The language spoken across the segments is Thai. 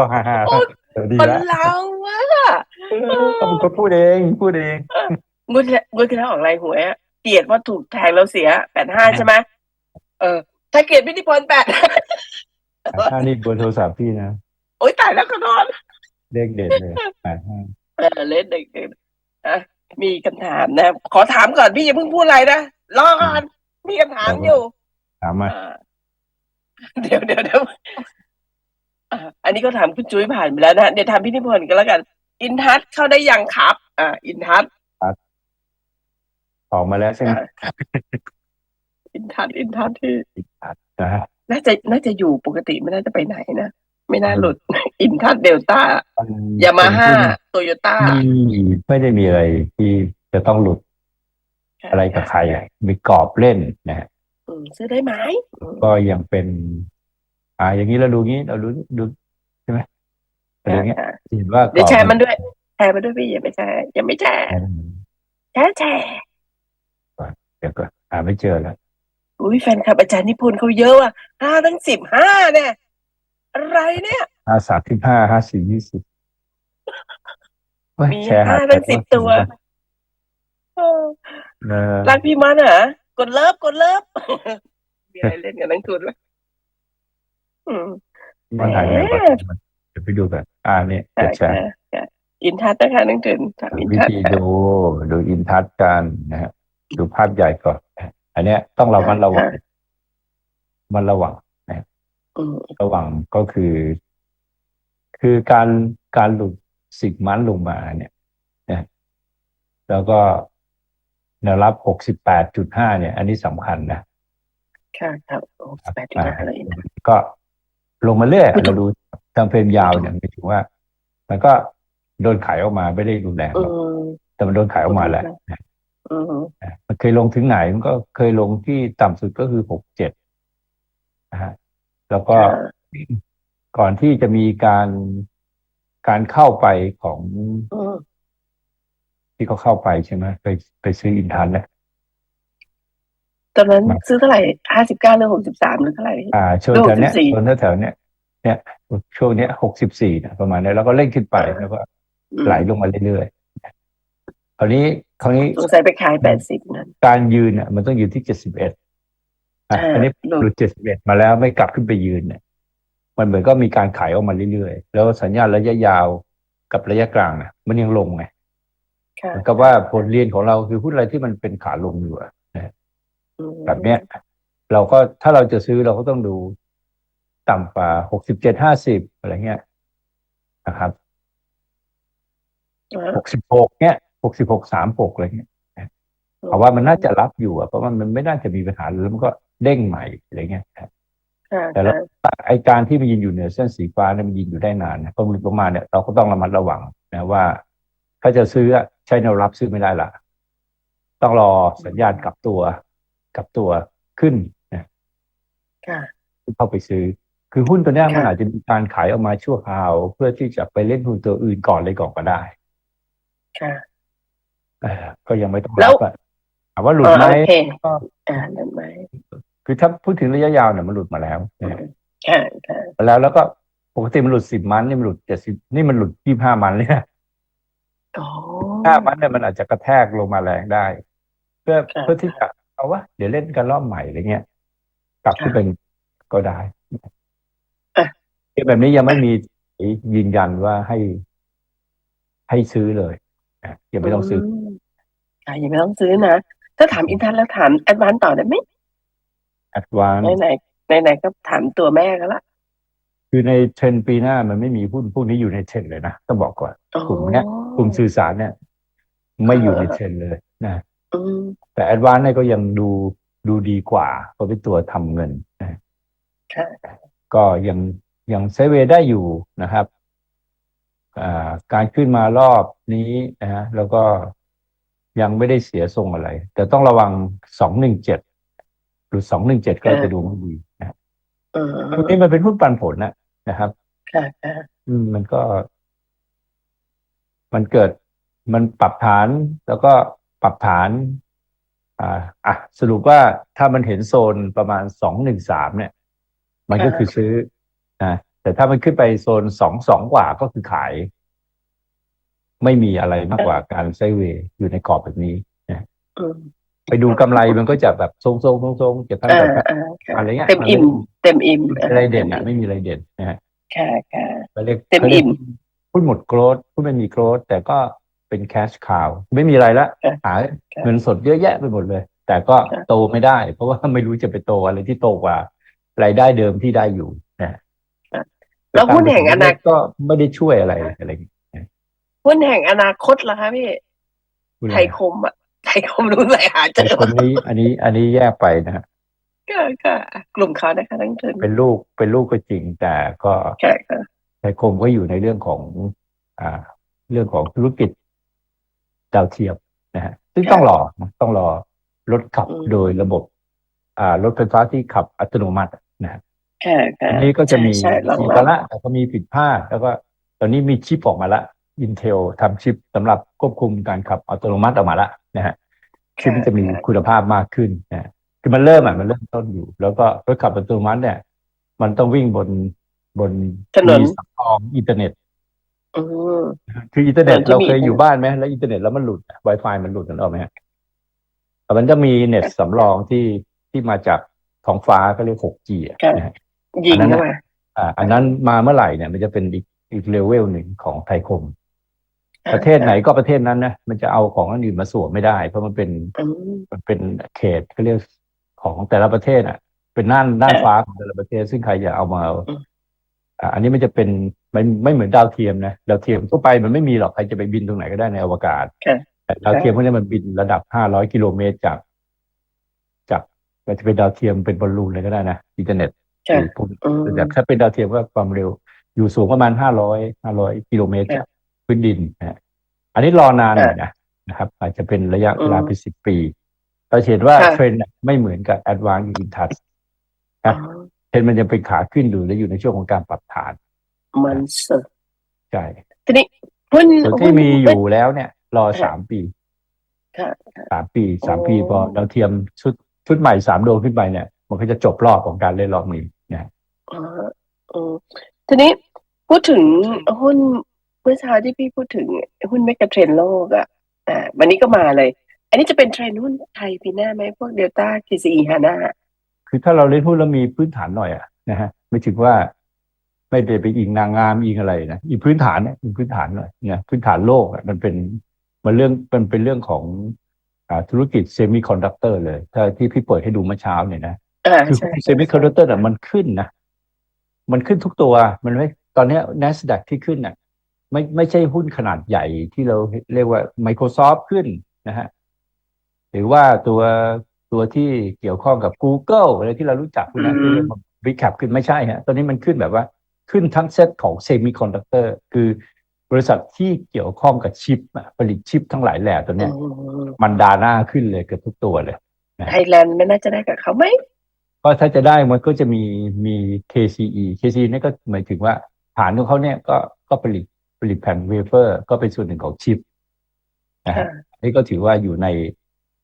ก็ฮ่าฮ่าโอ้ยเออดีมันแล้วเราอะก็มันก็พูดเองพูดเองงวดที่งวดที่แล้วออกอะไรหวยอะเกลียดว่าถูกแทงแล้วเสียแปดห้าใช่ไหมเออ ถ้าเกลียดพิธีพลแปดถ้านี่เบอร์โทรศัพท์พี่นะโอ๊ยตายแล้วก็นอนเลขเด็ดเลยแปดห้าเออเล่นเด็กๆอะมีคำถามนะ ขอถามก่อนพี่อย่าเพิ่งพูดอะไรนะรอก่อนมีคำถามอยู่ ถามมาอ่าเดี๋ยวเดี๋ยวเดี๋ยว อะอันนี้ก็ถามคุณจุ้ยผ่านไปแล้วนะเดี๋ยวถามพี่นิพนธ์กันแล้วกัน อินทัศน์เข้าได้ยังครับ อ่า อินทัศน์ออกมาแล้วใช่ไหมอ่าอินทัศน์อินทัศน์ที่นะฮะน่าจะน่าจะอยู่ปกติไม่น่าจะไปไหนนะ ไม่น่าหลุด อินทัศน์เดลต้ามันยามาฮ่าเป็นโตโยต้าหุ้นที่ไม่ได้มีอะไรที่จะต้องหลุด อะไรกับใครอะมีกรอบเล่นนะฮะอืมซื้อได้ไหมอืมก็ยังเป็น อ่า อย่างนี้เราดูงี้เราดูดูใช่ไหมอะไรอย่างเงี้ยอะเห็นว่าเดี๋ยวกรอบแชร์มันด้วยแชร์มันด้วยพี่อย่าไม่แชร์อย่าไม่แชร์แชร์แชร์เดี๋ยวก็หาไม่เจอแล้วอุ้ยแฟนคลับอาจารย์นิพนธ์เขาเยอะอะห้าตั้งสิบห้าเนี่ยอะไรเนี่ยห้าสามสิบห้าห้าสี่ยี่สิบเฮ้ยมีแชร์หาห้าตั้งสิบตัวเออเออรักพี่มันเหรอกดเลิฟกดเลิฟมีอะไรเล่นกับนักทุนไหมอื มมันถ่ายไงแหมวะมันเดี๋ยวไปดูกันอ่าเนี่ยจะแชร์ค่ะอินทัศน์นะคะนักทุนถามอินวิทัศน์ธีดูดูอินทัศน์กันนะฮะดูภาพใหญ่ก่อนอันเนี้ยต้องเรามันระวังมันระวังอืมระวังก็คือ คือการการหลุดสิบมันลงมาเนี่ยนะแล้วก็แนวรับหกสิบแปดจุดห้าเนี่ย อันนี้สำคัญนะค่ะครับโอ้แปดจุดอ่าห้าเลยนะก็ ลงมาเรื่อยไม่ต้เราองดูทางเฟรมยาวเนี่ยหมายถึงว่า มันก็โดนขายออกมาไม่ได้รุนแรงหอืรอกมแต่มันโดนขายออกมาแหละอืมนะมันเคยลงถึงไหนมันก็เคยลงที่ต่ำสุดก็คือหกเจ็ดนะฮะแล้วก็ค่ะก่อนที่จะมีการการเข้าไปของอืมที่เขาเข้าไปใช่ไหมไปไปซื้ออินทันนะ ตอนนั้นมาซื้อเท่าไหร่ห้าสิบเก้าหรือหกสิบสามหรือเท่าไหร่อ่าช่วงแถวเนี้ย64ช่วงแถวๆเนี้ยเนี่ยช่วงเนี้ยหกสิบสี่นะประมาณนี้แล้วก็เล่นขึ้นไปแล้วก็อืมไหลลงมาเรื่อยๆคราวนี้คราวนี้สงสัยไปขายแปดสิบนั่นการยืนเนี่ยมันต้องอยู่ที่เจ็ดสิบเอ็ดอะอ่าอันนี้หลุดหลุดเจ็ดสิบเอ็ดมาแล้วไม่กลับขึ้นไปยืนเนี่ยมันเหมือนก็มีการขายออกมาเรื่อยๆ แล้วสัญญาณระยะยาวกับระยะกลางเนี่ยมันยังลงไงค่ะเหมือนกับว่าผลเรียนของเราคือหุ้นอะไรที่มันเป็นขาลงอยู่อะนะอืม แบบเนี้ย เราก็ถ้าเราจะซื้อเราก็ต้องดูต่ำกว่าหกสิบเจ็ดห้าสิบอะไรเงี้ยนะครับอ่าหกสิบหกเนี้ยหกสิบหกสามหกอะไรเงี้ยเพราะว่ามันน่าจะรับอยู่อะเพราะว่ามันไม่น่าจะมีปัญหาแล้วมันก็เด้งใหม่อะไรเงี้ยค่ะแต่แล้วไอการที่มันยืนอยู่เหนือเส้นสีฟ้าเนี่ยมันยืนอยู่ได้นานนะพอหลุดลงมาเนี่ยเราก็ต้องระมัดระวังนะว่า ถ้าจะซื้ออะใช้แนวรับซื้อไม่ได้ละต้องรอสัญญาณกลับตัว กลับตัวขึ้นนะค่ะเข้าไปซื้อ คือหุ้นตัวเนี้ยค่ะมันอาจจะมีการขายออกมาชั่วคราว เพื่อที่จะไปเล่นหุ้นตัวอื่นก่อนเลยก่อนก็ได้ค่ะเออก็ยังไม่ต้องแล้รัวบอะถามว่าหลุดไหมอ่าโอเคก็อ่านั่นไหมคือถ้าพูดถึงระยะยาวเนี่ยมันหลุดมาแล้วนะค่ะค่ะแล้วแล้วก็ปกติมันหลุดสิบมันนี่มันหลุดเจ็ดสิบนี่มันหลุดยี่ห้ามันเลยนะโอ้ห้ามันเนี่ยมันอาจจะกระแทกลงมาแรงได้ เพื่อค่ะเพื่อที่จะ เอาวะเดี๋ยวเล่นกันรอบใหม่อะไรเงี้ยกลับค่ะขึ้นเป็นก็ได้อะเกมแบบนี้ยังไม่มียืนยันว่าให้ ให้ซื้อเลยนะยังไม่ต้องซื้อมค่ะยังไม่ต้องซื้อนะ ถ้าถามอินทัศน์แล้วถามแอดวานต่อได้ไหมแอดวานไหนไหนไหนไหนๆก็ถามตัวแม่กันละคือในเทรนด์ปีหน้ามันไม่มีหุ้นพวกนี้อยู่ในเทรนด์เลยนะ ต้องบอกก่อนอ๋อกลุ่มเนี้ยกลุ่มสื่อสารเนี่ย ไม่อยู่ในเทรนด์เลยนะอืม แต่แอดวานเนี่ยก็ยังดูดูดีกว่าเพราะเป็นตัวทำเงินนะค่ะก็ยังยังเซเวได้อยู่นะครับอ่าการขึ้นมารอบนี้นะฮะแล้วก็ยังไม่ได้เสียทรงอะไร แต่ต้องระวังสองหนึ่งเจ็ดหรือสองหนึ่งเจ็ดก็จะดูไม่ดีนะฮะอืมอันนี้มันเป็นหุ้นปันผลนะนะครับค่ะค่ะอืมมันก็ มันเกิดมันปรับฐานแล้วก็ ปรับฐานอ่าอะสรุปว่าถ้ามันเห็นโซนประมาณสองหนึ่งสามเนี่ย มันก็คือซื้อนะแต่แต่ถ้ามันขึ้นไปโซนสองสองกว่าก็คือขาย ไม่มีอะไรมากกว่าการไซด์เวย์อยู่ในกรอบแบบนี้นะอืมไปดูกำไรมันก็จะแบบทรงๆทรงๆทรงๆเจ็ดพันอ่าแปดพันอ่าค่ะอะไรเงี้ยเต็มอิ่มเต็มอิ่มไม่มีอะไรเด่นอะไม่มีอะไรเด่นนะฮะค่ะค่ะเขาเรียกเต็มเขาเรียกอิ่มหุ้นหมดโกรดหุ้นไม่มีโกรดแต่ก็ เป็นแคชคาวไม่มีอะไรละค่ะหาค่ะเงินสดเยอะแยะไปหมดเลย แต่ก็ค่ะโตไม่ได้ เพราะว่าไม่รู้จะไปโตอะไรที่โตกว่ารายได้เดิมที่ได้อยู่นะแล้วหุ้นแห่งอนาคตก็ไม่ได้ช่วยอะไรอะไรอย่างเงี้ยหุ้นแห่งอนาคตล่ะคะพี่หุ้นไทอะไรยคมอะไทยคมรู้ไหมหาเจไอ้อคนนี้อันนี้อันนี้แยกไปนะฮะค่ะค่ะกลุ่มเขานะคะทั้งทุนเป็นลูกเป็นลูกก็จริงแต่ก็ค่ะค่ะไทยคมก็อยู่ในเรื่องของ อ่า เรื่องของธุรกิจ ดาวเทียมนะฮะซึ่งต้องรอนะต้องรอรถขับโดยระบบ อ่ารถไฟฟ้าที่ขับอัตโนมัตินะฮะค่ะค่ะอันนี้ก็จะมีใช่ใช่ลองมีลตองละแต่ก็มีผิดพลาดแล้วก็ตอนนี้มีชิปออกมาละ Intel ทำชิปสำหรับควบคุมการขับอัตโนมัติออกมาละนะฮะชิปมันจะมีคุณภาพมากขึ้นนะฮะคือมันเริ่มอะมันเริ่มต้นอยู่ แล้วก็รถขับอัตโนมัติเนี่ย มันต้องวิ่งบนบนถนนมีสำรองอินเทอร์เน็ตอืม คืออินเทอร์เน็ตถนนที่เรามีเคยอยู่บ้านไหมแล้วอินเทอร์เน็ตแล้วมันหลุด Wi-Fi มันหลุดกันออกไหมฮะแต่มันจะมีเน็ตสำรองที่ที่มาจากท้องฟ้าก็เรียก 6G อะนะฮะยิงอันนั้นเข้าน่ะมาอ่า อันนั้นมาเมื่อไหร่เนี่ย มันจะเป็นอีกอีกเลเวลหนึ่งของไทยคม ประเทศไหนก็ประเทศนั้นนะมันจะเอาของอันอื่นมาสวมไม่ได้ เพราะมันเป็นอืมมันเป็นเขตเขาเรียกของแต่ละประเทศอะ เป็นน่านน่านเออฟ้าของแต่ละประเทศ ซึ่งใครจะเอามาอืมอ่าอันนี้มันจะเป็น มันไม่เหมือนดาวเทียมนะดาวเทียมทั่วไปมันไม่มีหรอกใครจะไปบินตรงไหนก็ได้ในอวกาศค่ะแต่ดาวเทียมพวกนี้มันบินระดับห้าร้อยกิโลเมตรจาก จากมันจะเป็นดาวเทียมเป็นบอลลูนเลยก็ได้นะอินเทอร์เน็ตค่ะหรือพวกอืมแต่ถ้าเป็นดาวเทียมก็ความเร็ว อยู่สูงประมาณห้าร้อยห้าร้อยกิโลเมตรค่ะจากพื้นดินนะฮะอันนี้รอนานหน่อยนะนะครับ อาจจะเป็นระยะเวลาอืมเป็นสิบปีเราเห็นว่าค่ะเทรนด์น่ะไม่เหมือนกับ Advanced i n t o u c คอ๋รัอบเทรนด์มันยังเป็นขาขึ้นอยู่และอยู่ในช่วงของการปรับฐาน มันสุดใช่ทีนี้หุ้นส่วนหุ้ที่นมีอยู่แล้วเนี่ย รอสามปีค่ะสามปีสามปีโอ้พอดาวเทียมชุดชุดใหม่สามดวงขึ้นไปเนี่ย มันก็จะจบรอบของการเล่นรอบนี้นะอ๋ออืมทีนี้พูดถึงหุ้นเมื่อเช้าที่พี่พูดถึงหุ้นเมกะเทรนด์โลกอะอ่าวันนี้ก็มาเลย อันนี้จะเป็นเทรนด์หุ้นไทยปีหน้าไหมพวกเดลต้า KCE ฮาน่าคือถ้าเราเล่นหุ้นแล้วมีพื้นฐานหน่อยอะนะฮะไม่ถึงว่า ไม่ได้ไปอิงนางงามอิงอะไรนะอีพื้นฐานเนี่ยมีพื้นฐานหน่อยเนี่ยพื้นฐานโลกอะมันเป็นมันเรื่องมันเป็นเรื่องของอ่าธุรกิจเซมิคอนดักเตอร์เลยถ้าที่พี่เปิดให้ดูเมื่อเช้าเนี่ยนะอ่าคือใช่เซมิคอนดักเตอร์อะมันขึ้นนะมันขึ้นทุกตัวมันไม่ตอนเนี้ย NASDAQ ที่ขึ้นอะไม่ไม่ใช่หุ้นขนาดใหญ่ที่เราเรียกว่า Microsoft ขึ้นนะฮะหรือว่าตัวตัวที่เกี่ยวข้องกับ Google อะไรที่เรารู้จักนะที่เรียกว่า Big Cap ขึ้นไม่ใช่ฮะตอนนี้มันขึ้นแบบว่า ขึ้นทั้งเซตของเซมิคอนดักเตอร์คือบริษัทที่เกี่ยวข้องกับชิปอะผลิตชิปทั้งหลายแหล่ตัวเนี้ยอืมมันดาหน้าขึ้นเลยเกือบทุกตัวเลยไทยแลนด์ไม่น่าจะได้กับเขาไหมก็ถ้าจะได้มันก็จะมีมี KCE KCE นี่ก็หมายถึงว่าฐานของเขาเนี่ยก็ก็ผลิตผลิตแผ่นเวเฟอร์ ก็เป็นส่วนหนึ่งของชิปนะฮะค่ะนี่ก็ถือว่าอยู่ใน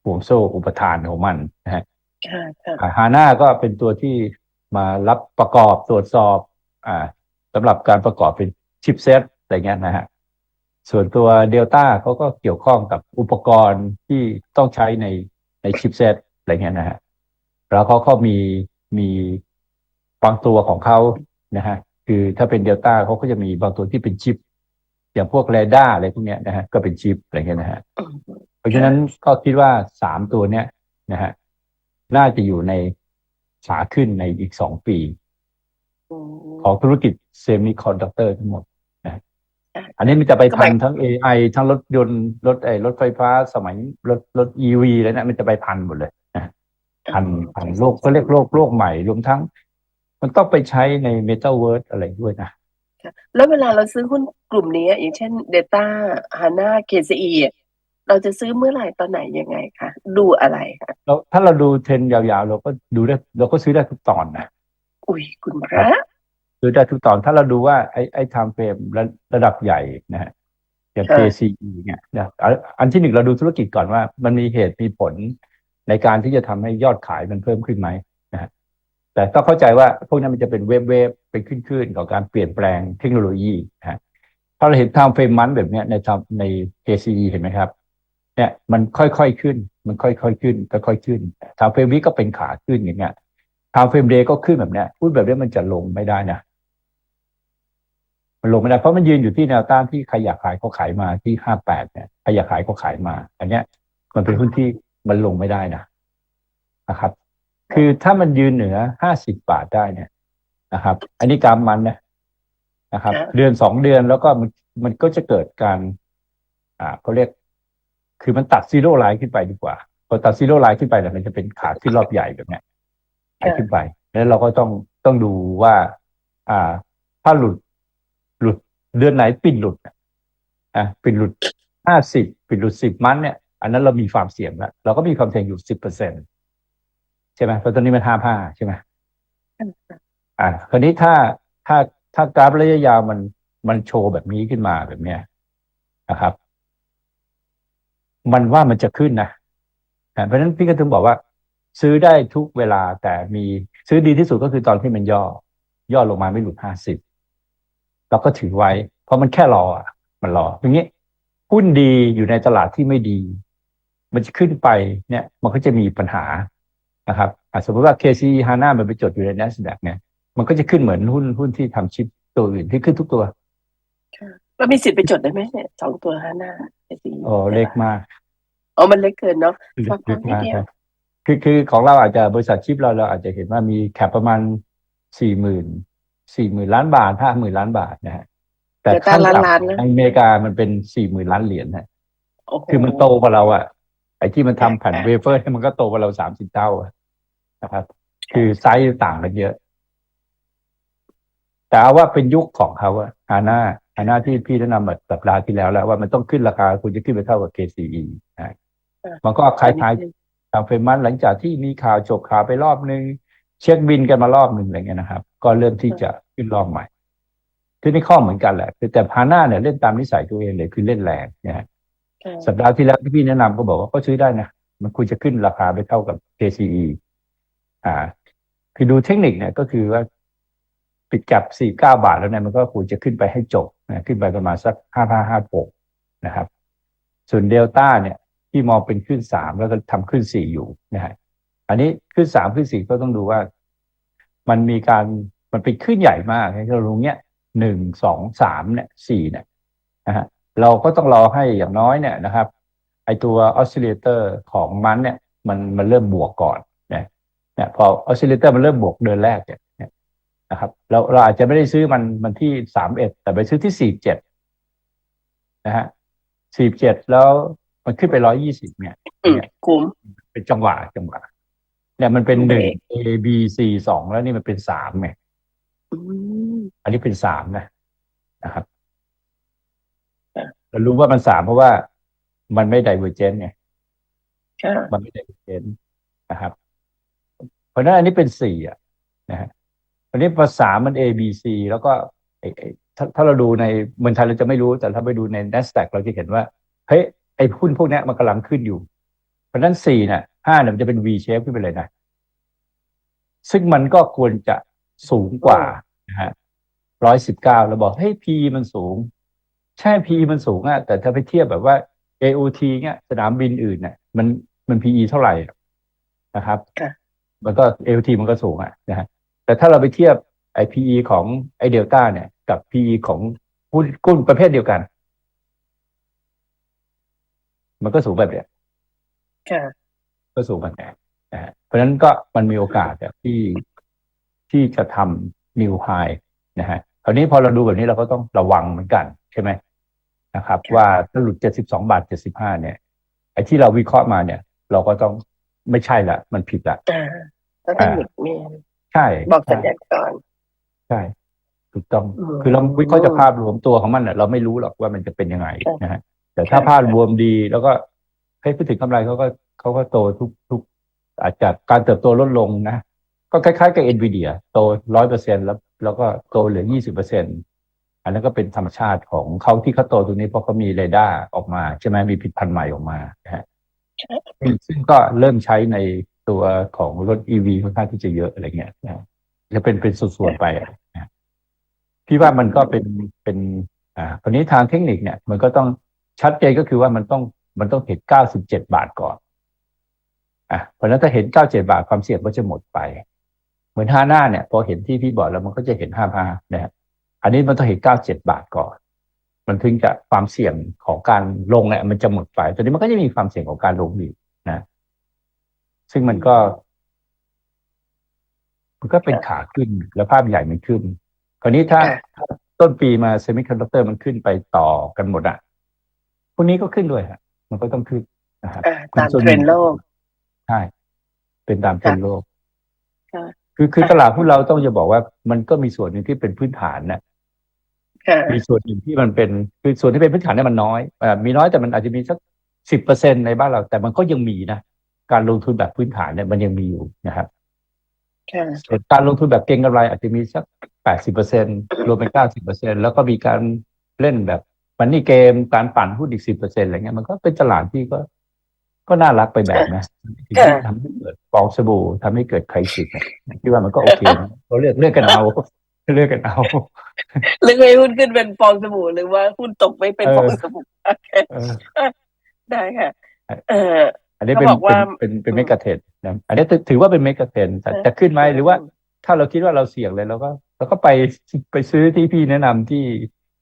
ห่วงโซ่อุปทานของมันนะฮะค่ะค่ะฮาน่าก็เป็นตัวที่มารับประกอบตรวจสอบ อ่า สำหรับการประกอบเป็นชิปเซตอะไรเงี้ยนะฮะส่วนตัวเดลต้าเขาก็เกี่ยวข้องกับอุปกรณ์ที่ต้องใช้ในในชิปเซตอะไรเงี้ยนะฮะแล้วเขาก็มีมีบางตัวของเขานะฮะคือถ้าเป็นเดลต้าเขาก็จะมีบางตัวที่เป็นชิป อย่างพวกเรดาร์อะไรพวกเนี้ยนะฮะก็เป็นชิปอะไรเงี้ยนะฮะเพราะฉะนั้นก็คิดว่าสามตัวเนี้ยนะฮะน่าจะอยู่ในขาขึ้นในอีกสองปี ของธุรกิจเซมิคอนดักเตอร์ทั้งหมดนะอะอันนี้มันจะไปก็หพัมายนทั้ง AI ทั้งรถยนต์รถไอ้รถไฟฟ้าสมัยรถรถ EV แล้วนะมันจะไปพันหมดเลยนะพันพันโลกก็เรียกโลกโลกใหม่รวมทั้ง มันต้องไปใช้ในเมตาเวิร์สอะไรด้วยนะแล้วเวลาเราซื้อหุ้นกลุ่มนี้ อย่างเช่น Data HANA KCE อะเราจะซื้อเมื่อไหร่ตอนไหนยังไงคะดูอะไรคะเราถ้าเราดูเทรนด์ยาวๆ เราก็ดูได้เราก็ซื้อได้ทุกตอนนะ อุ้ยคุณพระซื้อได้ทุกตอนถ้าเราดูว่าไอ้ไอ้ไทม์เฟรมระระดับใหญ่นะฮะอย่าง KCE เนี่ยนะอันอันที่หนึ่งเราดูธุรกิจก่อนว่า มันมีเหตุมีผลในการที่จะทำให้ยอดขายมันเพิ่มขึ้นไหมนะฮะแต่ต้องเข้าใจว่าพวกนั้นมันจะเป็นเวฟเวฟเป็นขึ้นขึ้นๆกับการเปลี่ยนแปลงเทคโนโลยีนะฮะถ้าเราเห็นทางเฟรมมันแบบเนี้ยในทำใน KCE เห็นไหมครับ เนี่ยมันค่อยๆขึ้น มันค่อยๆขึ้นค่อยๆขึ้นทางเฟรมวิก็เป็นขาขึ้นอย่างเงี้ย ทางเฟรมเดย์ก็ขึ้นแบบเนี้ยพูดแบบนี้มันจะลงไม่ได้นะมันลงไม่ได้เพราะมันยืนอยู่ที่แนวต้านที่ใครอยากขายเขาขายมาที่ห้าแปดเนี่ยใครอยากขายเขาขายมา อันเนี้ย มันเป็นหุ้นที่มันลงไม่ได้นะนะครับ คือถ้ามันยืนเหนือห้าสิบบาทได้เนี่ยนะครับ อันนี้กรรมมันนะนะครับค่ะเดือนสองเดือนแล้วก็มันมันก็จะเกิดการ อ่าเขาเรียก คือมันตัดซีโร่ไลน์ขึ้นไปดีกว่าพอตัดซีโร่ไลน์ขึ้นไปแล้วมันจะเป็นขาขึ้นรอบใหญ่แบบเนี้ย ไปขึ้นไปแล้วเราก็ต้องต้องดูว่า อ่า ถ้าหลุด หลุดเดือนไหนปิดหลุดน่ะอะปิดหลุดห้าสิบปิดหลุดสิบมันเนี่ย อันนั้นเรามีความเสี่ยงแล้วเราก็มีความเสี่ยงอยู่สิบเปอร์เซ็นใช่ไหมเพราะตอนนี้มันห้าผ้าใช่ไหมอ่าคราวนี้ถ้าถ้าถ้ากราฟระยะยาวมันมันโชว์แบบนี้ขึ้นมาแบบเนี้ยนะครับ มันว่ามันจะขึ้นนะอ่าเพราะฉะนั้นพี่ก็ถึงบอกว่า ซื้อได้ทุกเวลาแต่มีซื้อดีที่สุดก็คือตอนที่มันย่อ ย่อลงมาไม่หลุดห้าสิบเราก็ถือไว้ เพราะมันแค่รออะ มันรออย่างนี้หุ้นดีอยู่ในตลาดที่ไม่ดี มันจะขึ้นไปเนี่ย มันก็จะมีปัญหานะครับอะสมมติว่า KCE HANA มันไปจดอยู่ใน NASDAQ เนี่ยมันก็จะขึ้นเหมือนหุ้นหุ้นที่ทำชิปตัวอื่นที่ขึ้นทุกตัวเรามีสิทธิ์ไปจดได้ไหมเนี่ยสองตัวห้าหน้าไอ้สีโอ้เล็กมากอ๋อมันเล็กเกินเนาะเล็กพอๆเล็กมากนิดเดียวครับ คือคือของเราอาจจะบริษัทชิปเราเราอาจจะเห็นว่ามีแคปประมาณสี่หมื่นสี่หมื่นล้านบาทห้าหมื่นล้านบาทนะฮะแต่แต่ตาขั้นล้านต่ำล้านนะในอเมริกามันเป็นสี่หมื่นล้านเหรียญนะโอ้โหคือมันโตกว่าเราอะไอ้ที่มันทำแผ่นค่ะเวเฟอร์เนี่ยมันก็โตกว่าเราสามสิบเท่าอะนะครับ คือไซส์ต่างกันเยอะ แต่เอาว่าเป็นยุคของเขาอะฮาน่าฮาน่าที่พี่แนะนำแบบสัปดาห์ที่แล้วแล้วว่ามันต้องขึ้นราคาคุณจะขึ้นไปเท่ากับ KCE นะมันก็คล้ายๆ ทางเฟรมมันหลังจากที่มีข่าวจบข่าวไปรอบนึง เช็คบินกันมารอบหนึ่งอะไรเงี้ยนะครับ ก็เริ่มที่จะขึ้นรอบใหม่คือในข้อเหมือนกันแหละคือแต่พาน่าเนี่ยเล่นตามนิสัยตัวเองเลยคือเล่นแรงนะฮะค่ะสัปดาห์ที่แล้วที่พี่แนะนำก็บอกว่าก็ซื้อได้นะมันควรจะขึ้นราคาไปเท่ากับ KCE อ่า คือดูเทคนิคเนี่ยก็คือว่าปิดกับสี่เก้าบาทแล้วเนี่ยมันก็ควรจะขึ้นไปให้จบนะขึ้นไปประมาณสักห้าห้าห้าหกนะครับ ส่วนเดลต้าเนี่ย ที่มองเป็นขึ้นสามแล้วก็ทำขึ้นสี่อยู่นะฮะอันนี้ขึ้นสามขึ้นสี่ก็ต้องดูว่า มันมีการมันเป็นขึ้นใหญ่มากให้เรารู้เนี้ยหนึ่งสองสามเนี่ยสี่เนี่ยนะฮะเราก็ต้องรอให้อย่างน้อยเนี่ยนะครับ ไอตัวออสซิเลเตอร์ของมันเนี่ย มันมันเริ่มบวกก่อนนะเนี่ยพอออสซิเลเตอร์มันเริ่มบวกเดือนแรกเนี่ยเนี่ยนะครับ เราเราอาจจะไม่ได้ซื้อมันมันที่สามเอ็ดแต่ไปซื้อที่สี่เจ็ดนะฮะสี่เจ็ดแล้ว มันขึ้นไปร้อยยี่สิบเนี่ยอืมคุ้มเป็นจังหวะจังหวะเนี่ยมันเป็นหนึ่งโอ A B C สองแล้วนี่มันเป็นสามไงอืมอันนี้เป็นสามนะนะครับอะเรารู้ว่ามันสามเพราะว่ามันไม่ไดเวอร์เจนไงค่ะมันไม่ไดเวอร์เจนนะครับ เพราะฉะนั้นอันนี้เป็นสี่อะนะฮะอันนี้ภาษามมัน A B C แล้วก็ไอ้ไอ้ถ้าถ้าเราดูในเมืองไทยเราจะไม่รู้แต่ถ้าไปดูใน NASDAQ เราจะเห็นว่าเฮ้ย ไอ้หุ้นพวกเนี้ยมันกำลังขึ้นอยู่ เพราะฉะนั้นสี่เนี่ยห้าเนี่ยมันจะเป็น V shape ขึ้นไปเลยนะ ซึ่งมันก็ควรจะสูงกว่านะฮะร้อยสิบเก้าเราบอกเฮ้ย P มันสูง ใช่ P มันสูงอะแต่ถ้าไปเทียบแบบว่า AOT เนี่ยสนามบินอื่นเนี่ยมันมัน PE เท่าไหร่นะครับค่ะมันก็ AOT มันก็สูงอะนะฮะแต่ถ้าเราไปเทียบไอ้ PE ของไอ้เดลต้าเนี่ย กับ PE ของหุ้นกุ้นประเภทเดียวกัน มันก็สูงแบบเนี้ยค่ะก็สูงแบบเนี้ยนะฮะเพราะฉะนั้นก็มันมีโอกาสแบบที่ที่จะทำนิวไฮนะฮะคราวนี้พอเราดูแบบนี้เราก็ต้องระวังเหมือนกันใช่ไหมนะครับค่ะว่าถ้าหลุด72บาท75เนี่ยไอ้ที่เราวิเคราะห์มาเนี่ย เราก็ต้องไม่ใช่ละมันผิดละอ่าต้องให้หยุดเมียนใช่บอกสัญญาณก่อนใช่ถูกต้องอืมคือเราวิเคราะห์จากภาพรวมตัวของมันน่ะเราไม่รู้หรอกว่ามันจะเป็นยังไงค่ะนะฮะ แต่ถ้าค่ะภาพรวมดีแล้วก็ให้พูดถึงกำไรเขาก็เขาก็โตทุกทุกอาจจะการเติบโตลดลงนะ ก็คล้ายๆกับ NVIDIA โตร้อยเปอร์เซ็นแล้ว แล้วก็โตเหลือยี่สิบเปอร์เซ็นอันนั้นก็เป็นธรรมชาติของเขาที่เขาโตตรงนี้เพราะเขามีเรดาร์ออกมา ใช่ไหมมีผลิดพันธุ์ใหม่ออกมานะฮะซึ่งซึ่งก็เริ่มใช้ในตัวของรถอีวีค่อนข้างที่จะเยอะอะไรเงี้ยนะจะเป็นเป็นส่วนๆไปอะนะพี่ว่ามันก็เป็นเป็น อ่าคราวนี้ทางเทคนิคเนี่ย มันก็ต้อง ชัดเจนก็คือว่ามันต้องมันต้องเห็นเก้าสิบเจ็ดบาทก่อนอะเพราะฉะนั้นถ้าเห็นเก้าเจ็ดบาทความเสี่ยงก็จะหมดไป เหมือนห้าหน้าเนี่ย พอเห็นที่พี่บอกแล้วมันก็จะเห็นห้าห้านะฮะอันนี้มันต้องเห็นเก้าเจ็ดบาทก่อน มันถึงจะความเสี่ยงของการลงเนี่ยมันจะหมดไปตอนนี้มันก็จะมีความเสี่ยงของการลงอีกนะ ซึ่งมันก็ มันก็เป็นขาขึ้นแล้วภาพใหญ่มันขึ้นคราวนี้ถ้าต้นปีมาเซมิคอนดักเตอร์มันขึ้นไปต่อกันหมดอะ พวกนี้ก็ขึ้นด้วยฮะมันก็ต้องขึ้นนะครับอ่าตามเทรนด์โลกใช่เป็นตามเทรนด์โลกค่ะคือคือตลาดหุ้นเราต้องจะบอกว่า มันก็มีส่วนหนึ่งที่เป็นพื้นฐานนะค่ะมีส่วนหนึ่งที่มันเป็นคือส่วนที่เป็นพื้นฐานเนี่ยมันน้อยอ่ามีน้อยแต่มันอาจจะมีสักสิบเปอร์เซ็นในบ้านเรา แต่มันก็ยังมีนะการลงทุนแบบพื้นฐานเนี่ยมันยังมีอยู่นะครับค่ะส่วนการลงทุนแบบเก็งกำไรอาจจะมีสักแปดสิบเปอร์เซ็นรวมเป็นเก้าสิบเปอร์เซ็นแล้วก็มีการเล่นแบบ มันนี่เกมการปั่นหุ้นอีกสิบเปอร์เซ็นอะไรเงี้ยมันก็เป็นตลาดที่ก็ก็น่ารักไปแบบนะที่ทำให้เกิดฟองสบู่ทำให้เกิดใครสิทธิ์ที่ว่ามันก็โอเคนะเราเลือกเลือกกันเอาเลือกกันเอาหรือให้หุ้นขึ้นเป็นฟองสบู่หรือว่าหุ้นตกไม่เป็นเออฟองสบู่โอเคเออได้ค่ะเออเอออันนี้เป็นเขาบอกเป็นว่าเป็นเป็นเมกะเทรนนะอันนี้ถือว่าเป็นเมกะเทรนแต่เออจะขึ้นไหมหรือว่าถ้าเราคิดว่าเราเสี่ยงเลยเราก็เราก็ไปไปซื้อที่พี่แนะนำที่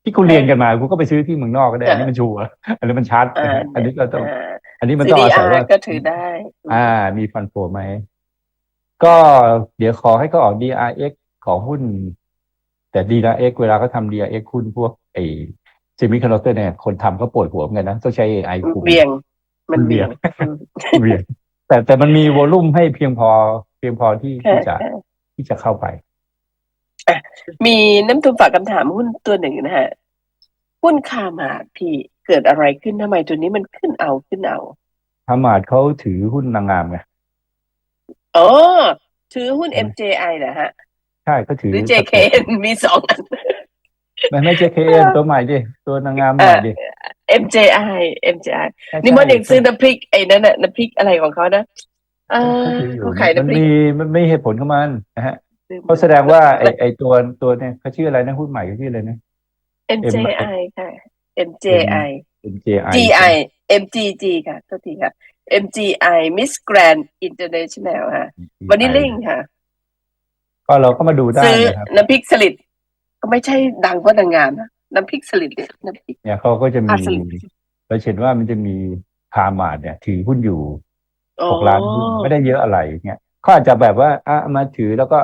ที่คุณเรียนกันมาคุณก็ไปซื้อที่เมืองนอกก็ได้อันนี้มันชัวร์อันนี้มันชัดอ่าอันนี้เราต้องอ่าอันนี้มันต้องอาศัย CDR ว่าก็ถือได้ อ่า มีฟันโฟไหม ก็เดี๋ยวขอให้เขาออก DRX ของหุ้น แต่ DRX เวลาเขาทำ DRX หุ้นพวกไอ้เซมิคอนดักเตอร์เนี่ยคนทำก็ปวดหัวเหมือนกันนะต้องใช้ AI คุมเบี่ยง มันเบี่ยงเวียนแต่แต่มันมีวอลลุ่มให้เพียงพอ เพียงพอที่ที่จะค่ะที่จะเข้าไป มีน้ำทุนฝากคำถามหุ้นตัวหนึ่งนะฮะ หุ้นคามาดพี่เกิดอะไรขึ้นทำไมตัวนี้มันขึ้นเอาขึ้นเอาฮามาดเขาถือหุ้นนางงามไงอ๋อถือหุ้น MJI เหรอฮะ ใช่เขาถือหรือ JKN มีสองอันไม่ไม่ JKN ตัวใหม่ดิตัวนางงามใหม่ดิ MJI MJI ใช่นี่มันเองใช่ซื้อน้ำพริกไอ้นั่นน่ะน้ำพริกอะไรของเขานะเออเขาถืออยู่เขาขายมันน้ำพริกมีมันมีเหตุผลของมันนะฮะ เขาแสดงว่าไอไอตัวตัวเนี่ยเขาชื่ออะไรนะหุ้นใหม่เขาชื่ออะไรนะ MJI ค่ะ MJI MJI GI MGG ค่ะโทษทีค่ะ MGI Miss Grand International ค่ะวันนี้ลิงค่ะ ก็เราก็มาดูได้ซื้อนะครับน้ำพริกสลิดก็ไม่ใช่ดังเพราะนางงามนะน้ำพริกสลิดเนี่ยน้ำพริกเนี่ยเขาก็จะผัมีดสลิดเราเห็นว่ามันจะมีคามาดเนี่ย ถือหุ้นอยู่อ๋อหกล้านหุ้นไม่ได้เยอะอะไรเงี้ยเขาอาจจะแบบว่าอะมาถือแล้วก็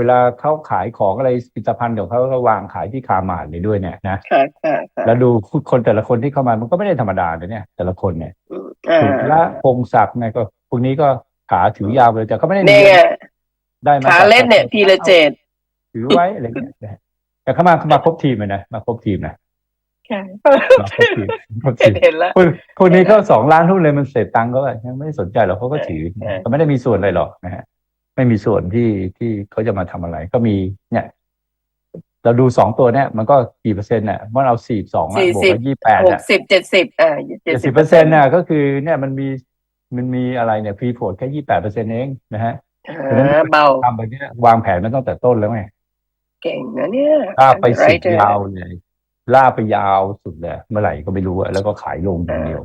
เวลาเขาขายของอะไรผลิตภัณฑ์ของเขาก็วางขายที่คามาดเลยด้วยเนี่ยนะค่ะค่ะค่ะแล้วดูคนแต่ละคนที่เข้ามามันก็ไม่ได้ธรรมดาเลยเนี่ย แต่ละคนเนี่ยอืมอ่าถือละพงศักดิ์เนี่ยก็พวกนี้ก็ขาถือยาวเลยแต่ก็ไม่ได้เนี่ยเยอะได้มาขาเล่นเนี่ยพีระเจดถือไว้อะไรเงี้ยนะแต่เขามาเขามาครบทีมเลยนะมาครบทีมนะค่ะมาครบทีมครบเห็ทีนมเห็นแล้วคนคนนี้ก็สองล้านหุ้นเลยมันเสร็จตังค์ก็แบบยังไม่ได้สนใจหรอกเขาก็ถือเออก็ไม่ได้มีส่วนอะไรหรอกนะฮะ ไม่มีส่วนที่ที่เขาจะมาทำอะไร ก็มีเนี่ย เราดูสองตัวเนี่ย มันก็กี่เปอร์เซ็นต์เนี่ยมันเอาสี่สองอะบวกกับยี่แปดหกอะสิบเจ็ดสิบอ่าเจ็ดสิบเปอร์เซ็นต์น่ะก็คือเนี่ยมันมีมันมีอะไรเนี่ยฟรีโฟดแค่ยี่แปดเปอร์เซ็นต์เองนะฮะอ่าเบาทำไปเนี่ยวางแผนมันตั้งแต่ต้นแล้วไงเก่งนะเนี่ยลากไปสุด Underwriter ยาวเลยลากไปยาวสุดเลยเมื่อไหร่ก็ไม่รู้อะแล้วก็ขายลงอย่างเดียว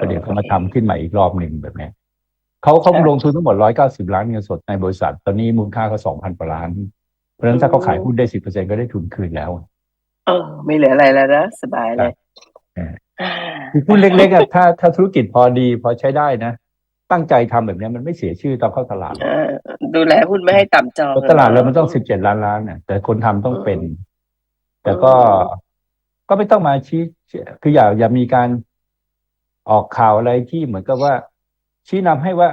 ประเดี๋ยวเขามาทำขึ้นใหม่อีกรอบหนึ่งแบบเนี้ย เขาเขาลงทุนทั้งหมดร้อยเก้าสิบล้านเงินสดในบริษัท ตอนนี้มูลค่าก็สองพันกว่าล้าน เพราะฉะนั้นถ้าเขาขายหุ้นได้สิบเปอร์เซ็นก็ได้ทุนคืนแล้ว เออ ไม่เหลืออะไรแล้วนะสบายเลยเอออ่าคือหุ้นเล็กๆอะถ้าถ้าธุรกิจพอดีพอใช้ได้นะ ตั้งใจทำแบบเนี้ยมันไม่เสียชื่อตอนเข้าตลาดอ่าดูแลหุ้นไม่ให้ต่ำจองเพราะตลาดเรามันต้องสิบเจ็ดล้านล้านเนี่ยแต่คนทำต้องเป็น แต่ก็อืมก็ไม่ต้องมาชี้คืออย่าอย่ามีการออกข่าวอะไรที่เหมือนกับว่า ชี้นำให้ว่า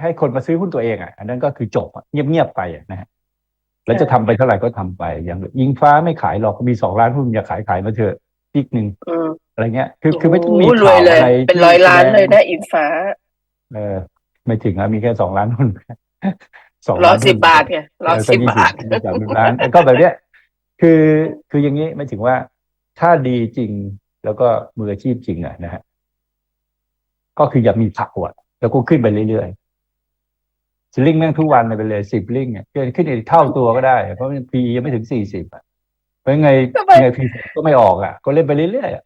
ให้คนมาซื้อหุ้นตัวเองอะ อันนั้นก็คือจบอะเงียบๆไปอะนะฮะแล้วจะทำไปเท่าไหร่ก็ทำไป อย่างยิงฟ้าไม่ขายหรอกมีสองล้านหุ้นอย่าขายขายมาเถอะอีกหนึ่งอืมอะไรเงี้ย คือคือไม่ต้องมีโโหรวข่ายวเลยอะไรเป็นที่ร้อยล้านแสดงเลยนะอินฟ้า เออ ไม่ถึงอะมีแค่สองล้านหุ้นสองร้อล้ายนสิหุ้บนบาทไงร้อยสิบบาทเออก็ยี่สิบล้านก็แบบเนี้ย คือคืออย่างนี้ไม่ถึงว่าถ้าดีจริงแล้วก็มืออาชีพจริงอะนะฮะ ก็คืออย่ามีผักหวดแล้วก็ขึ้นไปเรื่อยสลิงแม่งทุกวันเลยไปเลยสิบลิงเนี่ยขึ้นอีกเท่าตัวก็ได้ เพราะมันพียังไม่ถึงสี่สิบอะเพราะยังไงทำไมยังไงพีก็ไม่ออกอะ ก็เล่นไปเรื่อยๆอะ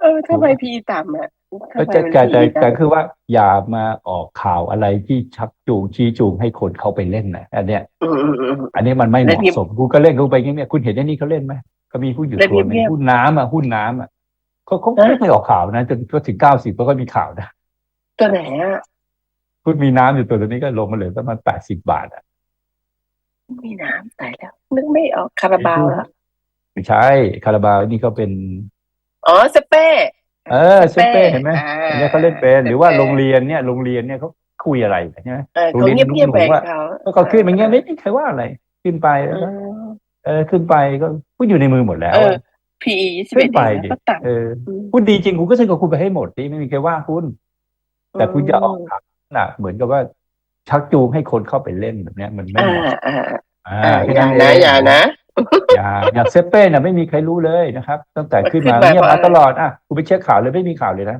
เออทำไมพีต่ำอะทำก็ไมจะมันแต่แต่ PE แต่ต่ำคือว่าอย่ามาออกข่าวอะไรที่ชักจูงชี้จูงให้คนเข้าไปเล่นนะอันเนี้ยอืมอืมอืมอันนี้มันไม่เหเล่นมาะเงียบสมกูก็เล่นกูไปเงี้ยๆคุณเห็นไอ้นี่เขาเล่นไหมก็มีหุ้นอยู่เล่นตัวหนึเงีงยบๆหุ้นน้ำอะหุ้นน้ำอะ เขาเขาฮะไม่เคยออกข่าวนะจนก็ถึงเก้าสิบก็มีข่าวนะตัวไหนอะหุ้นมีน้ำอยู่ตัวนี้ก็ลงมาเหลือประมาณแปดสิบบาทอะมีน้ำตายแล้วนึกไม่ออกคาราบาวเหรอไม่ใช่คาราบาวนี่เขาเป็นอ๋อสเป้เออเซเป้เห็นไหมอ่าอันเนี้ยเขาเล่นเป็นหรือว่าเซเป้โรงเรียนเนี่ยโรงเรียนเนี่ยเขาคุยอะไรใช่ไหมเออโรงเขาเรียนเงียบเงียบๆหนูไปว่าเขาก็เขาขึ้นมาเงี้ยไม่มีใครว่าอะไร ขึ้นไปเอแล้วก็อเออขึ้นไปก็พูดอยู่ในมือหมดแล้วเอออะ PE ยี่สิบขึ้เอ็นดไปเองดิก็ต่ำ เอออืมคุณดีจริงคุณก็ซื้อกับคุณไปให้หมดดิไม่มีใครว่าคุณ แต่คุณจะออกข่าวน่ะ เหมือนกับว่าชักจูงให้คนเข้าไปเล่นแบบเนี้ย มันไม่อ่าเหมาะอ่าอ่าอ่าแค่อย่าเนะอย่านะ อย่าอย่างเซเป้น่ะไม่มีใครรู้เลยนะครับ ตั้งแต่ขึ้นมาขึ้นมาเงียบเพราะมาอะไรตลอดอะคุณไปเช็คข่าวเลยไม่มีข่าวเลยนะ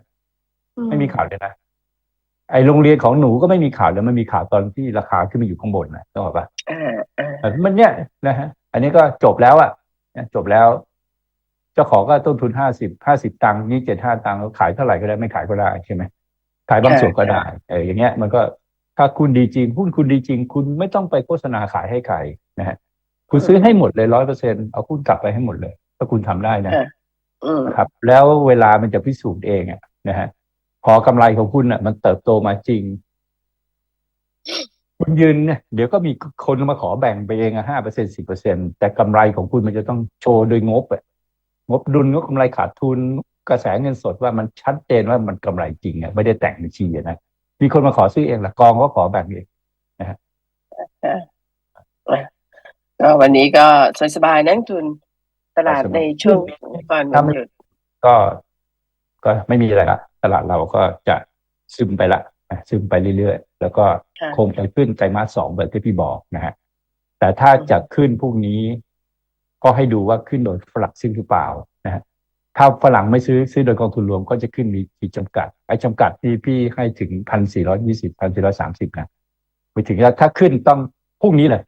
อืไม่มีข่าวเลยนะ ไอโรงเรียนของหนูก็ไม่มีข่าวเลยมันมีข่าวตอนที่ราคาขึ้นมาอยู่ข้างบนนะต้องบอกปะอ่าอ่าแต่มันเนี่ยนะฮะ อันนี้ก็จบแล้วอะนะจบแล้วเจ้าของก็ต้นทุนห้าสิบห้าสิบตังค์นี่เจ็ดห้าตังค์ขายเท่าไหร่ก็ได้ไม่ขายก็ได้ใช่ไหมขายบางส่วนก็ได้เอออย่างเงี้ย มันก็ถ้าคุณดีจริงหุ้นคุณดีจริง คุณไม่ต้องไปโฆษณาขายให้ใครนะฮะคุณซื้อให้หมดเลยร้อยเปอร์เซ็นเอาหุ้นกลับไปให้หมดเลย ถ้าคุณทำได้นะอืมนะครับ แล้วเวลามันจะพิสูจน์เองอะนะฮะพอกำไรของคุณอะ มันเติบโตมาจริง คุณยืนเนี่ยเดี๋ยวก็มีคนมาขอแบ่งไปเองอะห้าเปอร์เซ็นสิบเปอร์เซ็นแต่กำไรของคุณมันจะต้องโชว์โดยงบอะ งบดุลงบกำไรขาดทุนกระแสเงินสดว่ามันชัดเจนว่ามันกำไรจริงอะไม่ได้แต่งบัญชีอะนะมีคนมาขอซื้อเองละกองก็ขอแบ่งเองก็วันนี้ก็สบายๆนั่งทุนตลาดในช่วงก่อนวันหยุดก็ก็ไม่มีอะไรละตลาดเราก็จะซึมไปละนะซึมไปเรื่อยๆ แล้วก็ค่ะคงจะขึ้นไตรมาสสองแบบที่พี่บอกนะฮะแต่ถ้าจะขึ้นพวกนี้ ก็ให้ดูว่าขึ้นโดยฝรั่งซื้อหรือเปล่านะฮะถ้าฝรั่งไม่ซื้อซื้อโดยกองทุนรวมก็จะขึ้นมีขีดจำกัดไอ้จำกัดที่พี่ให้ถึงพันสี่ร้อยี่สิบพันสี่ร้อสามสิบนะไปถึงแล้วถ้าขึ้นต้องพรุ่งนี้เลย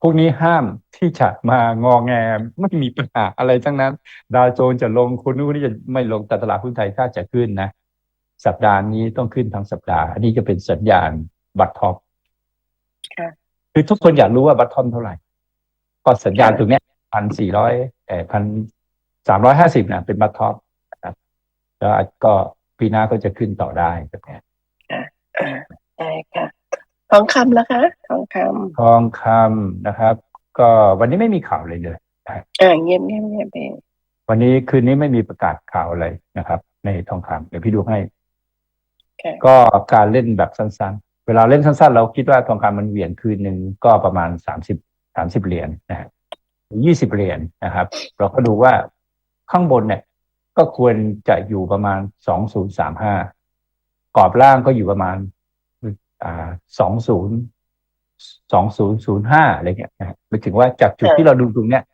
พรุ่งนี้ห้ามที่จะมางอแงไม่มีปัญหาอะไรทั้งนั้น ดาวโจนส์จะลงคุณนู้นนี่จะไม่ลงแต่ตลาดหุ้นไทยถ้าจะขึ้นนะ สัปดาห์นี้ต้องขึ้นทั้งสัปดาห์ อันนี้จะเป็นสัญญาณบัตรท็อปค่ะคือทุกคนอยากรู้ว่าบัตรท็อปเท่าไหร่ ก็สัญญาณตรงเนี้ย พันสี่ร้อยเอ่อพันสามร้อยห้าสิบนะเป็นบัตรท็อปนะครับแล้วก็ปีหน้าก็จะขึ้นต่อได้แบบเนี้ยอ่าได้ค่ะทองคำแล้วคะทองคทองคำนะครับ ก็วันนี้ไม่มีข่าวเลยเลยำอ่าเงียบเงียบเงียบเองวันนี้คืนนี้ไม่มีประกาศข่าวอะไรนะครับ ในทองคำเดี๋ยวพี่ดูให้ค่ะก็การเล่นแบบสั้นๆ เวลาเล่นสั้นๆ เราคิดว่าทองคำมันเหวี่ยงคืนหนึ่งก็ประมาณสามสิบสามสิบเหรียญนะฮะ ยี่สิบเหรียญนะครับ เราก็ดูว่าข้างบนเนี่ย ก็ควรจะอยู่ประมาณสองศูนย์สามห้ากรอบล่างก็อยู่ประมาณอ่าสองศูนย์สองศูนย์ศูนย์ห้าอะไรเงี้ยนะฮะหมายถึงว่าจากจุดที่เราดูตรงเนี้ย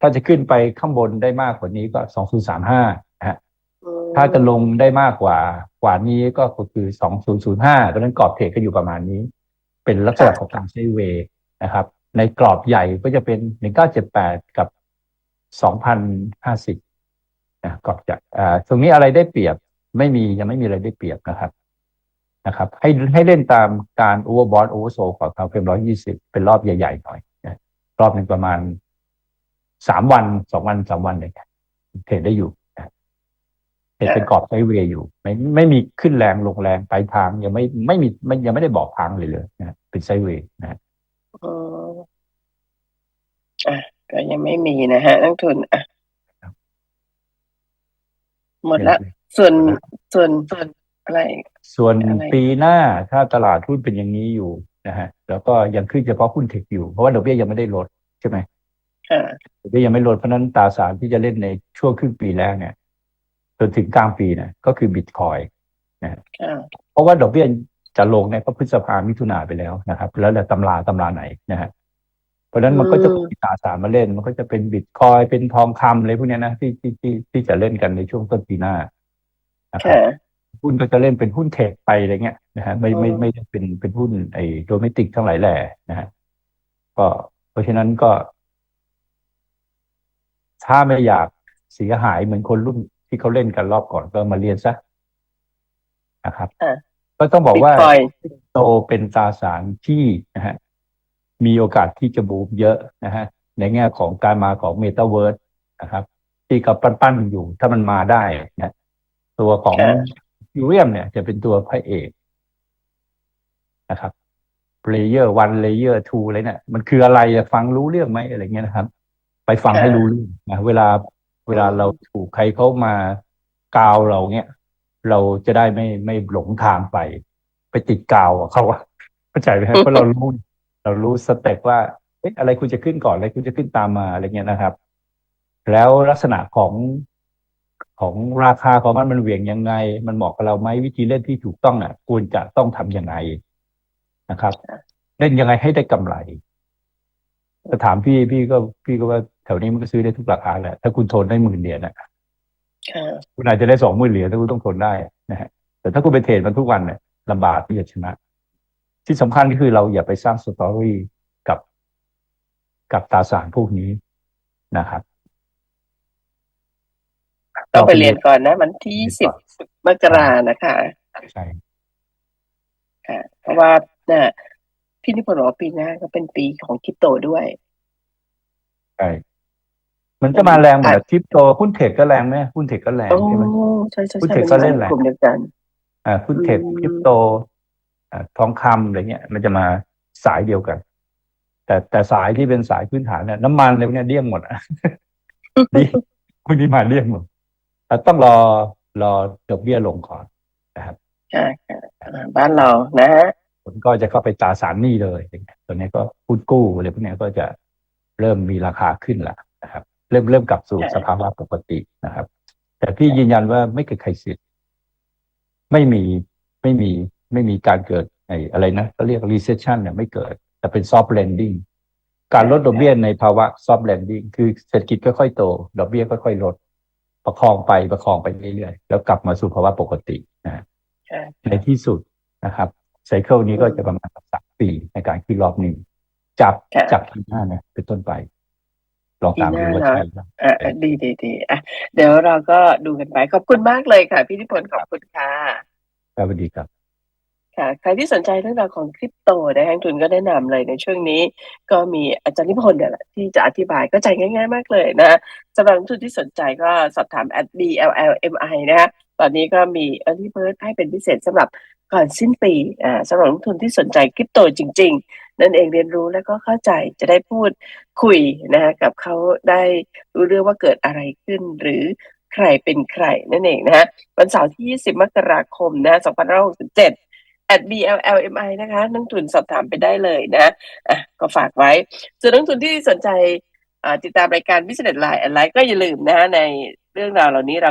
ถ้าจะขึ้นไปข้างบนได้มากกว่านี้ก็สองศูนย์สามห้านะฮะอืมถ้าจะลงได้มากกว่ากว่านี้ก็คือ2005ตอนนั้นกรอบเทรดก็อยู่ประมาณนี้ เป็นลักษณะของการไซด์เวย์นะครับ ในกรอบใหญ่ก็จะเป็น1978กับ2050นะกรอบใหญ่ตรงนี้อะไรได้เปรียบไม่มียังไม่มีอะไรได้เปรียบนะครับนะครับ ให้ให้เล่นตามการโอเวอร์บอทโอเวอร์โซของทางเฟรม120เป็นรอบใหญ่ๆหน่อยนะรอบหนึ่งประมาณสามวันสองวันสามวันเลยเทรดได้อยู่เห็นเป็นกรอบไซเวย์อยู่ ไม่ไม่มีขึ้นแรงลงแรงไปทางยังไม่ไม่มีไม่ยังไม่ได้บอกทางเลยเลยนะเป็นไซเวย์นะ อืมอะก็ยังไม่มีนะฮะนักทุนอะหมดละส่วนส่วนส่วนอะไร ส่วนอะไรปีหน้าถ้าตลาดหุ้นเป็นอย่างนี้อยู่นะฮะ แล้วก็ยังขึ้นเฉพาะหุ้นเทคอยู่ เพราะว่าดอกเบี้ยยังไม่ได้ลดใช่ไหมอ่าดอกเบี้ยยังไม่ลดเพราะฉะนั้นตราสารที่จะเล่นในช่วงครึ่งปีแรกเนี่ยจนถึงกลางปีเนี่ยก็คือบิตคอยอ่าเพราะว่าดอกเบี้ยจะลงเนี่ยก็พฤษภามิถุนาไปแล้วนะครับ แล้วแต่ตำราตำราไหนนะฮะ เพราะฉะนั้นมันก็จะมีตราสารมาเล่น มันก็จะเป็นบิตคอยเป็นทองคำอะไรพวกเนี้ยนะที่ที่ที่ที่จะเล่นกันในช่วงต้นปีหน้านะครับค่ะหุ้นก็จะเล่นเป็นหุ้นเทคไปอะไรเงี้ยนะฮะไม่ไม่อืมไม่ได้เป็นเป็นหุ้นไอ้โดเมติกทั้งหลายแหล่นะฮะก็เพราะฉะนั้นก็ ถ้าไม่อยากเสียหายเหมือนคนรุ่นที่เขาเล่นกันรอบก่อนก็มาเรียนซะนะครับอะก็ต้องบอกบิตว่าคอยโตเป็นตราสารที่นะฮะ มีโอกาสที่จะบูมเยอะนะฮะในแง่ของการมาของเมตาเวิร์สนะครับ ที่กับปั้นๆอยู่ถ้ามันมาได้นะตัวของค่ะยูเรียมเนี่ยจะเป็นตัวพระเอกนะครับเลเยอร์วันเลเยอร์ทูอะไรเนี่ยมันคืออะไรอะฟังรู้เรื่องไหมอะไรเงี้ยนะครับ ไปฟังให้รู้เรื่องนะเวลาเวลาเราถูกใครเขามากาวเราเนี่ย เราจะได้ไม่ไม่หลงทางไป ไปติดกาวอะเขาอะเข้าใจไหมครับเพราะเรารู้ เรารู้สเต็ปว่าเอ๊ะอะไรคุณจะขึ้นก่อนอะไรคุณจะขึ้นตามมาอะไรเงี้ยนะครับ แล้วลักษณะของของราคาของมันมันเหวี่ยงยังไง มันเหมาะกับเราไหมวิธีเล่นที่ถูกต้องอะควรจะต้องทำยังไงนะครับ เล่นยังไงให้ได้กำไรถ้าถามพี่พี่ก็พี่ก็ว่าแถวนี้มันก็ซื้อได้ทุกราคาแหละถ้าคุณทนได้หมื่นเหรียญนะค่ะคุณอาจจะได้สองหมื่นเหรียญถ้าคุณต้องทนได้นะฮะแต่ถ้าคุณไปเทรดมันทุกวันเนี่ยลำบากที่จะชนะ ที่สำคัญก็คือเราอย่าไปสร้างสตอรี่กับกับตราสารพวกนี้นะครับต้องไปเรียนก่อนนะวันที่สิบมกรานะคะใช่ค่ะเพราะว่าน่ะพี่นิพนธ์บอกว่าปีหน้าก็เป็นปีของคริปโตด้วยใช่มันก็มาแรงเหมือนกับคริปโตหุ้นเทคก็แรงไหมหุ้นเทคก็แรงโอ้ใช่ไหมใช่ใช่หุ้นใช่เทคก็เล่นแหละกลุ่มเดียวกัน อ่าหุ้นเทคอืมคริปโตอ่า ทองคำอะไรเงี้ย มันจะมาสายเดียวกัน แต่แต่สายที่เป็นสายพื้นฐานเนี่ยน้ำมันอะไรพวกเนี้ยเลี่ยงหมดอะนี่พวกนี้มาเลี่ยงหมดอะต้องรอรอดอกเบี้ยลงก่อนนะครับค่ะค่ะอ่าบ้านเรานะฮะผลก็จะเข้าไปตราสารหนี้เลยตัวนี้ก็พูดกู้อะไรพวกเนี้ยก็จะเริ่มมีราคาขึ้นละนะครับ เริ่มเริ่มกลับสู่สภาวะปกตินะครับ แต่พี่ยืนยันว่าไม่เกิดใครเสียไม่มีไม่มี ไม่มีการเกิดไอ้อะไรนะเขาเรียก recession เนี่ยไม่เกิด แต่เป็น soft landing การลดดอกเบี้ยในภาวะ soft landing คือเศรษฐกิจค่อยๆโตดอกเบี้ยค่อยๆลด ประคองไปประคองไปเรื่อยๆ แล้วกลับมาสู่ภาวะปกตินะค่ะในที่สุดนะครับไซเคิลนี้ก็จะประมาณสักสามปีในการขึ้นรอบหนึ่งจากค่ะจากปีหน้าเนี่ยเป็นต้นไปลองตามดูว่าปีหน้าใช่เนอะไหมอ่าดีดีดีอะเดี๋ยวเราก็ดูกันไป ขอบคุณมากเลยค่ะ พี่นิพนธ์ขอบคุณค่ะสวัสดีครับ ค่ะใครที่สนใจเรื่องราวของคริปโตนะนักลงทุนก็แนะนำเลยในช่วงนี้ ก็มีอาจารย์นิพนธ์เนี่ยแหละที่จะอธิบายก็ใจง่าย ๆ มากเลยนะสำหรับนักทุนที่สนใจก็สอบถาม at BLLMI นะฮะตอนนี้ก็มี early bird ให้เป็นพิเศษสำหรับก่อนสิ้นปีอ่าสำหรับนักทุนที่สนใจคริปโตจริง ๆ นั่นเองเรียนรู้แล้วก็เข้าใจจะได้พูดคุยนะฮะกับเขาได้รู้เรื่องว่าเกิดอะไรขึ้นหรือใครเป็นใครนั่นเองนะฮะวันเสาร์ที่ 20 มกราคมนะ2567 at BLLMI นะคะนักทุนสอบถามไปได้เลยนะอะก็ฝากไว้ ส่วนนักทุนที่สนใจอ่าติดตามรายการ Business Line อะไรก็อย่าลืมนะฮะในเรื่องราวเหล่านี้เรา